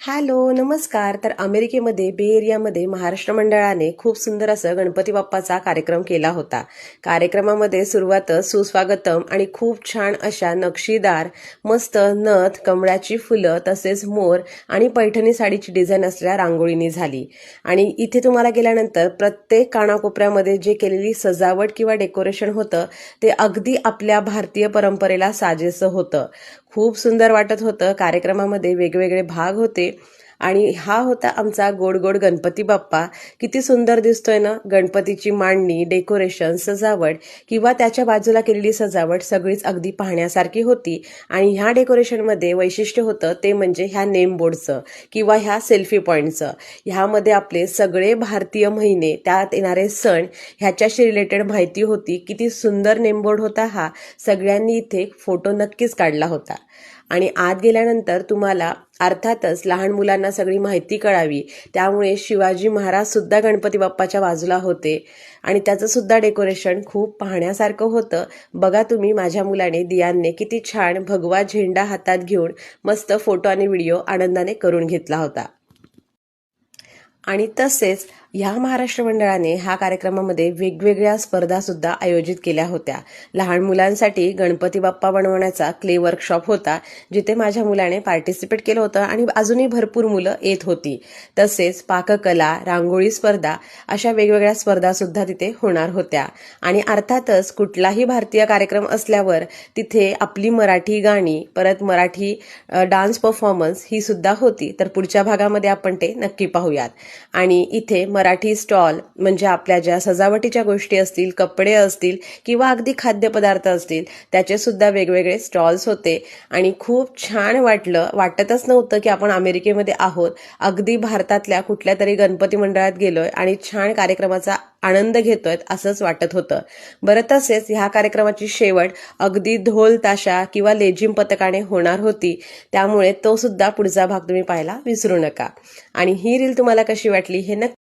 Hello नमस्कार. तर अमेरिकेमध्ये बे एरियामध्ये महाराष्ट्र मंडळाने खूप सुंदर असं गणपती बाप्पाचा कार्यक्रम केला होता. कार्यक्रमामध्ये सुरुवातच सुस्वागतम आणि खूप छान अशा नक्षीदार मस्त नथ कमळाची फुलं तसेच मोर आणि पैठणी साडीची डिझाईन असलेल्या रांगोळीनी झाली. आणि इथे तुम्हाला गेल्यानंतर प्रत्येक कानाकोपऱ्यामध्ये जे केलेली सजावट किंवा डेकोरेशन होतं ते अगदी आपल्या भारतीय परंपरेला साजेसं होतं. खूप सुंदर वाटत होतं. कार्यक्रमामध्ये वेगवेगळे भाग होते. आणि हा होता आमचा गोड गोड गणपती बाप्पा. किती सुंदर दिसतोय ना? गणपतीची मांडणी डेकोरेशन सजावट किंवा त्याच्या बाजूला केलेली सजावट सगळीच अगदी पाहण्यासारखी होती. आणि ह्या डेकोरेशनमध्ये वैशिष्ट्य होतं ते म्हणजे ह्या नेमबोर्डचं किंवा ह्या सेल्फी पॉईंटचं ह्यामध्ये आपले सगळे भारतीय महिने त्यात येणारे सण ह्याच्याशी रिलेटेड माहिती होती. किती सुंदर नेमबोर्ड होता हा. सगळ्यांनी इथे फोटो नक्कीच काढला होता. आणि आत गेल्यानंतर तुम्हाला अर्थातच लहान मुलांना सगळी माहिती कळावी. त्यामुळे शिवाजी महाराज सुद्धा गणपती बाप्पाच्या बाजूला होते. आणि त्याचं सुद्धा डेकोरेशन खूप पाहण्यासारखं होतं. बघा तुम्ही माझ्या मुलाने दियांने किती छान भगवा झेंडा हातात घेऊन मस्त फोटो आणि व्हिडिओ आनंदाने करून घेतला होता. आणि तसेच ह्या महाराष्ट्र मंडळाने ह्या कार्यक्रमामध्ये वेगवेगळ्या स्पर्धा सुद्धा आयोजित केल्या होत्या. लहान मुलांसाठी गणपती बाप्पा बनवण्याचा क्ले वर्कशॉप होता जिथे माझ्या मुलाने पार्टिसिपेट केलं होतं आणि अजूनही भरपूर मुलं येत होती. तसेच पाककला रांगोळी स्पर्धा अशा वेगवेगळ्या स्पर्धा सुद्धा तिथे होणार होत्या. आणि अर्थातच कुठलाही भारतीय कार्यक्रम असल्यावर तिथे आपली मराठी गाणी परत मराठी डान्स परफॉर्मन्स ही सुद्धा होती. तर पुढच्या भागामध्ये आपण ते नक्की पाहूयात. आणि इथे मराठी स्टॉल म्हणजे आपल्या ज्या सजावटीच्या गोष्टी असतील कपडे असतील किंवा अगदी खाद्यपदार्थ असतील त्याचे सुद्धा वेगवेगळे स्टॉल्स होते. आणि खूप छान वाटलं. वाटतच नव्हतं की आपण अमेरिकेमध्ये आहोत. अगदी भारतातल्या कुठल्या तरी गणपती मंडळात गेलोय आणि छान कार्यक्रमाचा आनंद घेतोय असंच वाटत होतं. बरं तसेच ह्या कार्यक्रमाची शेवट अगदी ढोल ताशा किंवा लेझिम पथकाने होणार होती. त्यामुळे तो सुद्धा पुढचा भाग तुम्ही पाहायला विसरू नका. आणि ही रील तुम्हाला कशी वाटली हे नक्की